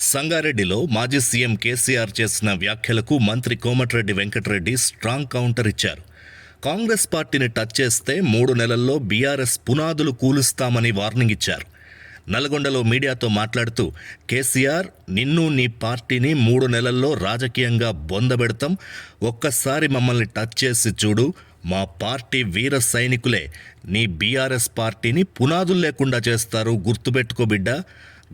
సంగారెడ్డిలో మాజీ సీఎం కేసీఆర్ చేసిన వ్యాఖ్యలకు మంత్రి కోమటిరెడ్డి వెంకటరెడ్డి స్ట్రాంగ్ కౌంటర్ ఇచ్చారు. కాంగ్రెస్ పార్టీని టచ్ చేస్తే మూడు నెలల్లో బీఆర్ఎస్ పునాదులు కూలుస్తామని వార్నింగ్ ఇచ్చారు. నల్గొండలో మీడియాతో మాట్లాడుతూ కేసీఆర్ నిన్ను నీ పార్టీని మూడు నెలల్లో రాజకీయంగా బొందబెడతాం ఒక్కసారి మమ్మల్ని టచ్ చేసి చూడు. మా పార్టీ వీర సైనికులే. నీ బీఆర్ఎస్ పార్టీని పునాదులు లేకుండా చేస్తారు. గుర్తుపెట్టుకో బిడ్డా.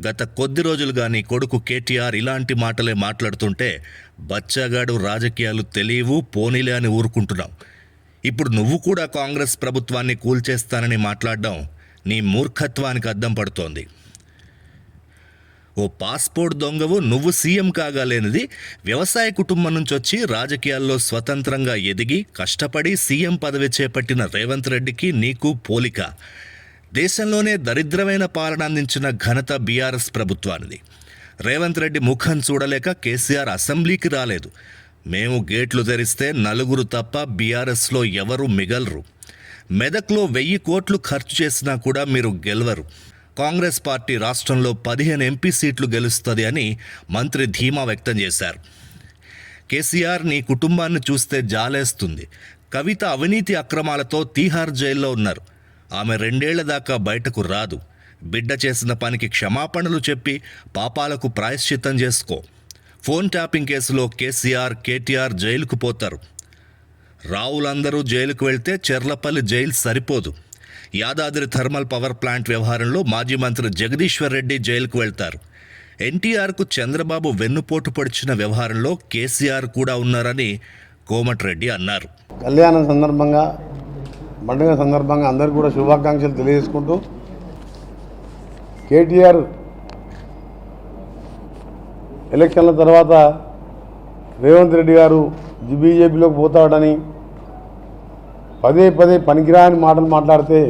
గత కొద్ది రోజులుగా నీ కొడుకు కేటీఆర్ ఇలాంటి మాటలే మాట్లాడుతుంటే బచ్చగాడు రాజకీయాలు తెలియవు పోనీలే అని ఊరుకుంటున్నాం. ఇప్పుడు నువ్వు కూడా కాంగ్రెస్ ప్రభుత్వాన్ని కూల్చేస్తానని మాట్లాడడం నీ మూర్ఖత్వానికి అద్దం పడుతోంది. ఓ పాస్పోర్ట్ దొంగవు నువ్వు సీఎం కాగాలేనిది వ్యవసాయ కుటుంబం నుంచి వచ్చి రాజకీయాల్లో స్వతంత్రంగా ఎదిగి కష్టపడి సీఎం పదవి చేపట్టిన రేవంత్ రెడ్డికి నీకు పోలిక. దేశంలోనే దరిద్రమైన పాలన అందించిన ఘనత బీఆర్ఎస్ ప్రభుత్వానిది. రేవంత్ రెడ్డి ముఖం చూడలేక కేసీఆర్ అసెంబ్లీకి రాలేదు. మేము గేట్లు తెరిస్తే నలుగురు తప్ప బీఆర్ఎస్లో ఎవరు మిగలరు. మెదక్లో వెయ్యి కోట్లు ఖర్చు చేసినా కూడా మీరు గెలవరు. కాంగ్రెస్ పార్టీ రాష్ట్రంలో పదిహేను ఎంపీ సీట్లు గెలుస్తుంది అని మంత్రి ధీమా వ్యక్తం చేశారు. కేసీఆర్ నీ కుటుంబాన్ని చూస్తే జాలేస్తుంది. కవిత అవినీతి అక్రమాలతో తీహార్ జైల్లో ఉన్నారు. ఆమె రెండేళ్ళ దాకా బయటకు రాదు. బిడ్డ చేసిన పనికి క్షమాపణలు చెప్పి పాపాలకు ప్రాయశ్చిత్తం చేసుకో. ఫోన్ ట్యాపింగ్ కేసులో కేసీఆర్ కేటీఆర్ జైలుకు పోతారు. రావులందరూ జైలుకు వెళ్తే చెర్లపల్లి జైలు సరిపోదు. యాదాద్రి థర్మల్ పవర్ ప్లాంట్ వ్యవహారంలో మాజీ మంత్రి జగదీశ్వర్ రెడ్డి జైలుకు వెళ్తారు. ఎన్టీఆర్కు చంద్రబాబు వెన్నుపోటు పొడిచిన వ్యవహారంలో కేసీఆర్ కూడా ఉన్నారని కోమటిరెడ్డి అన్నారు. కళ్యాణం సందర్భంగా పండుగ సందర్భంగా అందరికీ కూడా శుభాకాంక్షలు తెలియజేసుకుంటూ కేటీఆర్ ఎలక్షన్ల తర్వాత రేవంత్ రెడ్డి గారు బీజేపీలోకి పోతాడని పదే పదే పనికిరాని మాటలు మాట్లాడితే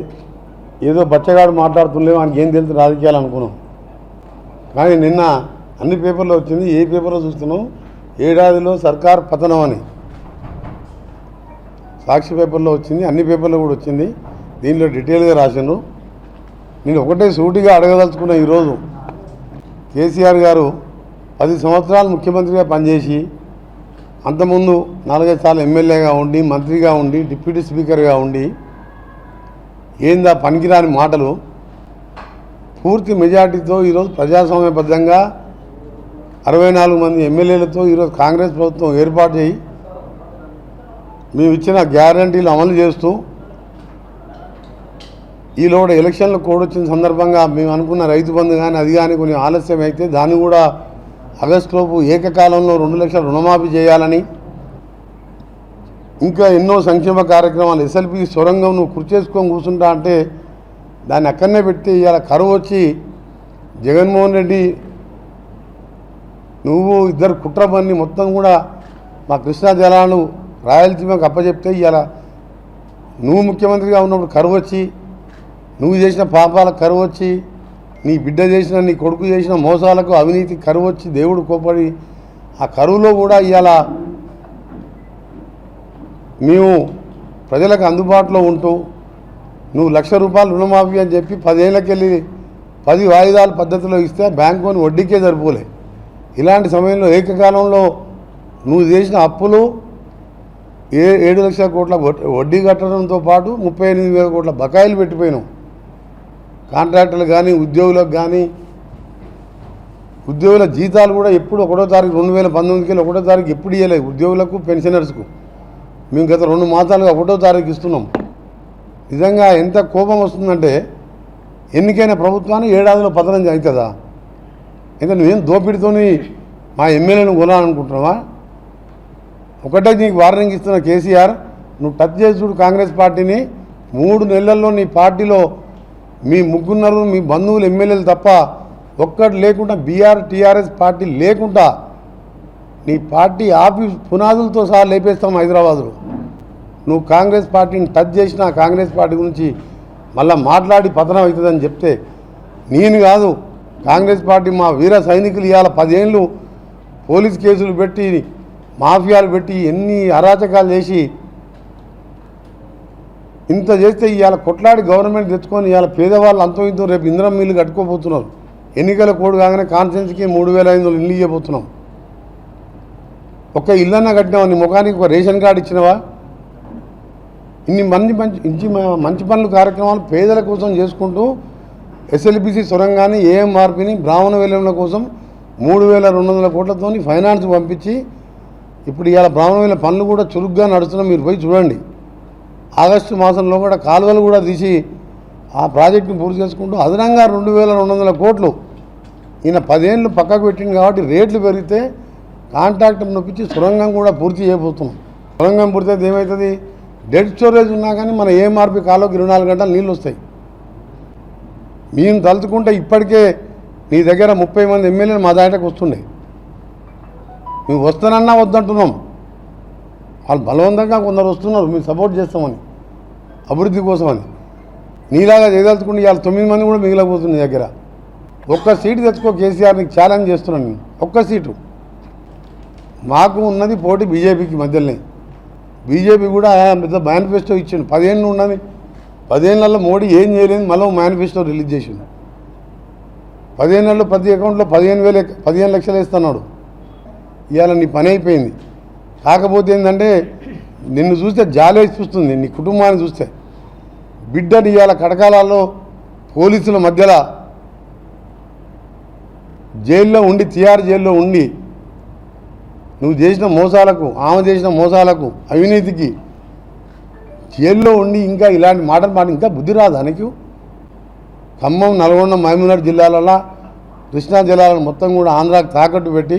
ఏదో బచ్చగాడు మాట్లాడుతుండేమో ఆయనకి ఏం తెలుసు రాజకీయాలు అనుకున్నాం. కానీ నిన్న అన్ని పేపర్లో వచ్చింది ఏ పేపర్లో చూస్తున్నాం? ఏడాదిలో సర్కార్ పతనం అని. సాక్షి పేపర్లో వచ్చింది అన్ని పేపర్లో కూడా వచ్చింది. దీనిలో డీటెయిల్గా రాశాను. నేను ఒకటే సూటిగా అడగదలుచుకున్న ఈరోజు కేసీఆర్ గారు పది సంవత్సరాలు ముఖ్యమంత్రిగా పనిచేసి అంతకుముందు నాలుగైదు సార్లు ఎమ్మెల్యేగా ఉండి మంత్రిగా ఉండి డిప్యూటీ స్పీకర్గా ఉండి ఏందా పనికిరాని మాటలు పూర్తి మెజార్టీతో ఈరోజు ప్రజాస్వామ్యబద్ధంగా అరవై నాలుగు మంది ఎమ్మెల్యేలతో ఈరోజు కాంగ్రెస్ ప్రభుత్వం ఏర్పాటు చేయి మేము ఇచ్చిన గ్యారంటీలు అమలు చేస్తూ ఈలోడ ఎలక్షన్లు కోడొచ్చిన సందర్భంగా మేము అనుకున్న రైతు బంధు కానీ అది కానీ కొన్ని ఆలస్యం అయితే దాన్ని కూడా ఆగస్టులోపు ఏకకాలంలో రెండు లక్షల రుణమాఫీ చేయాలని ఇంకా ఎన్నో సంక్షేమ కార్యక్రమాలు ఎస్ఎల్పి సొరంగం నువ్వు చేసుకొని కూర్చుంటా అంటే దాన్ని అక్కడనే పెట్టి ఇవాళ కరువు వచ్చి జగన్మోహన్ రెడ్డి నువ్వు ఇద్దరు కుట్రబన్ని మొత్తం కూడా మా కృష్ణా జలాలు రాయలసీమకు అప్పచెప్తే ఇవాళ నువ్వు ముఖ్యమంత్రిగా ఉన్నప్పుడు కరువు వచ్చి నువ్వు చేసిన పాపాలకు కరువు వచ్చి నీ బిడ్డ చేసిన నీ కొడుకు చేసిన మోసాలకు అవినీతి కరువు వచ్చి దేవుడు కోపడి ఆ కరువులో కూడా ఇవాళ మేము ప్రజలకు అందుబాటులో ఉంటూ నువ్వు లక్ష రూపాయలు రుణమాఫీ అని చెప్పి పదేళ్ళకెళ్ళి పది వాయిదాల పద్ధతిలో ఇస్తే బ్యాంకుని వడ్డీకే సరిపోలే. ఇలాంటి సమయంలో ఏకకాలంలో నువ్వు చేసిన అప్పులు ఏ ఏడు లక్షల కోట్ల వడ్డీ కట్టడంతో పాటు ముప్పై ఎనిమిది వేల కోట్ల బకాయిలు పెట్టిపోయినాం. కాంట్రాక్టర్లు కానీ ఉద్యోగులకు కానీ ఉద్యోగుల జీతాలు కూడా ఎప్పుడు ఒకటో తారీఖు రెండు వేల పంతొమ్మిదికి వెళ్ళి ఒకటో తారీఖు ఎప్పుడు ఇవ్వలేదు ఉద్యోగులకు పెన్షనర్స్కు. మేము గత రెండు మాసాలుగా ఒకటో తారీఖు ఇస్తున్నాం. నిజంగా ఎంత కోపం వస్తుందంటే ఎన్నికైన ప్రభుత్వాన్ని ఏడాదిలో పతనం అవుతుందా ఇంకా నువ్వేం దోపిడితోని మా ఎమ్మెల్యేను కొనాలనుకుంటున్నావా? ఒకటే నీకు వార్నింగ్ ఇస్తున్న కేసీఆర్ నువ్వు టచ్ చేసి చూడు కాంగ్రెస్ పార్టీని. మూడు నెలల్లో నీ పార్టీలో మీ ముగ్గురు మీ బంధువులు ఎమ్మెల్యేలు తప్ప ఒక్కటి లేకుండా బీఆర్ టీఆర్ఎస్ పార్టీ లేకుండా నీ పార్టీ ఆఫీస్ పునాదులతో సహా లేపేస్తాం హైదరాబాదులో. నువ్వు కాంగ్రెస్ పార్టీని టచ్ చేసినా కాంగ్రెస్ పార్టీ గురించి మళ్ళీ మాట్లాడి పతనం అవుతుందని చెప్తే నేను కాదు కాంగ్రెస్ పార్టీ మా వీర సైనికులు ఇవాళ పదేళ్ళు పోలీస్ కేసులు పెట్టి మాఫియాలు పెట్టి ఎన్ని అరాచకాలు చేసి ఇంత చేస్తే ఇవాళ కొట్లాడి గవర్నమెంట్ తెచ్చుకొని ఇవాళ పేదవాళ్ళు అంతో ఇంతో రేపు ఇంద్రం మిల్లు కట్టుకోబోతున్నారు. ఎన్నికల కోడ్ కాగానే కాన్ఫరెన్స్కి మూడు వేల ఐదు వందలు ఇల్లు ఇవ్వబోతున్నాం ఒక్క ఇల్లన్నా కట్టినావా? నీ ముఖానికి ఒక రేషన్ కార్డు ఇచ్చినవా? ఇన్ని మంది మంచి ఇంచి మంచి పనులు కార్యక్రమాలు పేదల కోసం చేసుకుంటూ ఎస్ఎల్బిసి సొరంగాన్ని ఏఎంఆర్పిని బ్రాహ్మణ వెల్లంల కోసం మూడు వేల రెండు వందల కోట్లతో ఫైనాన్స్ పంపించి ఇప్పుడు ఇవాళ బ్రాహ్మణ పనులు కూడా చురుగ్గా నడుస్తున్నాం మీరు పోయి చూడండి. ఆగస్టు మాసంలో కూడా కాలువలు కూడా తీసి ఆ ప్రాజెక్టును పూర్తి చేసుకుంటూ అదనంగా రెండు వేల రెండు వందల కోట్లు ఈయన పదేళ్ళు పక్కకు పెట్టింది కాబట్టి రేట్లు పెరిగితే కాంట్రాక్టర్ నొప్పించి సొరంగం కూడా పూర్తి చేయబోతున్నాం. సొరంగం పూర్తి అయితే ఏమవుతుంది డెడ్ స్టోరేజ్ ఉన్నా కానీ మన ఏఎంఆర్పి కాలువకి ఇరవై నాలుగు గంటలు నీళ్ళు వస్తాయి. మేము తలుచుకుంటే ఇప్పటికే నీ దగ్గర ముప్పై మంది ఎమ్మెల్యేలు మా దాటకు వస్తుండే. మేము వస్తానన్నా వద్దంటున్నాం. వాళ్ళు బలవంతంగా కొందరు వస్తున్నారు మేము సపోర్ట్ చేస్తామని అభివృద్ధి కోసమని. నీలాగా చేయదలుచుకుంటే ఇవాళ తొమ్మిది మంది కూడా మిగిలిపోతుంది దగ్గర. ఒక్క సీటు తెచ్చుకో కేసీఆర్ని ఛాలెంజ్ చేస్తున్నాను నేను. ఒక్క సీటు. మాకు ఉన్నది పోటీ బీజేపీకి మధ్యలోనే. బీజేపీ కూడా పెద్ద మేనిఫెస్టో ఇచ్చిండు. పదిహేను ఉన్నది. పదిహేనులలో మోడీ ఏం చేయలేదు మళ్ళీ మేనిఫెస్టో రిలీజ్ చేసిండు. పదిహేను నెలలు ప్రతి అకౌంట్లో పదిహేను వేలు పదిహేను లక్షలు వేస్తున్నాడు. ఇవాళ నీ పని అయిపోయింది. కాకపోతే ఏంటంటే నిన్ను చూస్తే జాలేసి చూస్తుంది నీ కుటుంబాన్ని చూస్తే. బిడ్డని ఇవాళ కటకాలలో పోలీసుల మధ్యలో జైల్లో ఉండి తిహార్ జైల్లో ఉండి నువ్వు చేసిన మోసాలకు ఆమె చేసిన మోసాలకు అవినీతికి జైల్లో ఉండి ఇంకా ఇలాంటి మాటలు మాట ఇంకా బుద్ధి రాదు అనకు ఖమ్మం నల్గొండ మహమూనాడు జిల్లాలలో కృష్ణా జిల్లాలను మొత్తం కూడా ఆంధ్రాకి తాకట్టు పెట్టి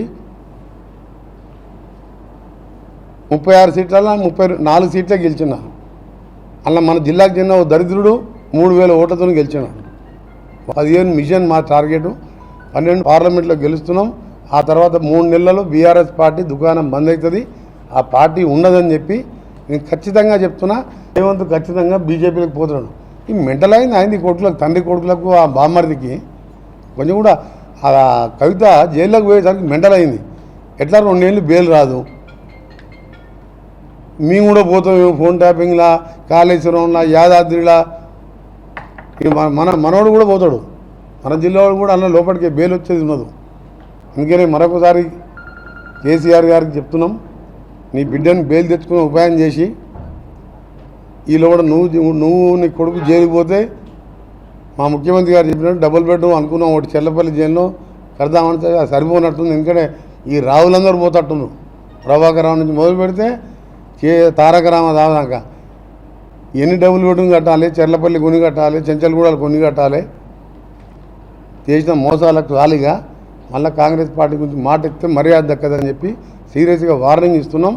ముప్పై ఆరు సీట్లలో ముప్పై నాలుగు సీట్లే గెలిచినాను అలా మన జిల్లాకు చెందిన ఓ దరిద్రుడు మూడు వేల ఓట్లతో గెలిచినాడు పదిహేను మిషన్ మా టార్గెట్. పన్నెండు పార్లమెంట్లో గెలుస్తున్నాం. ఆ తర్వాత మూడు నెలల్లో బీఆర్ఎస్ పార్టీ దుకాణం బంద్ అవుతుంది ఆ పార్టీ ఉండదని చెప్పి నేను ఖచ్చితంగా చెప్తున్నా. రేవంత్ ఖచ్చితంగా బీజేపీలకు పోతున్నాడు. ఈ మెంటల్ అయింది అయింది కొడుకులకు తండ్రి కొడుకులకు ఆ బామ్మర్దికి. కొంచెం కూడా ఆ కవిత జైల్లోకి పోయేసరికి మెంటల్ అయింది. ఎట్లా రెండేళ్ళు బెయిల్ రాదు. మేము కూడా పోతాం ఫోన్ ట్యాపింగ్లా కాళేశ్వరంలా యాదాద్రిలా. మన మనవాడు మనోడు కూడా పోతాడు. మన జిల్లా వాడు కూడా అన్న లోపలికి బెయిల్ వచ్చేది ఉన్నదు. అందుకనే మరొకసారి కేసీఆర్ గారికి చెప్తున్నాం నీ బిడ్డని బెయిల్ తెచ్చుకుని ఉపాయం చేసి ఈలో కూడా నువ్వు నువ్వు నీ కొడుకు జైలుపోతే మా ముఖ్యమంత్రి గారు చెప్పినట్టు డబుల్ బెడ్రూమ్ అనుకున్నాం ఒకటి చెల్లపల్లి జైల్లో కడదామని అది సరిపోనట్టుంది. ఎందుకంటే ఈ రావులందరూ పోతట్టున్నారు. ప్రభాకర్ రావు నుంచి మొదలు పెడితే కే తారక రామ దాదాక ఎన్ని డబ్బులు పెట్టుకుని కట్టాలి చెర్లపల్లి కొని కట్టాలి చెంచల్గూడలు కొని కట్టాలి. చేసిన మోసాలకు ఖాళీగా మళ్ళీ కాంగ్రెస్ పార్టీ గురించి మాట ఇస్తే మర్యాద దక్కదని చెప్పి సీరియస్గా వార్నింగ్ ఇస్తున్నాం.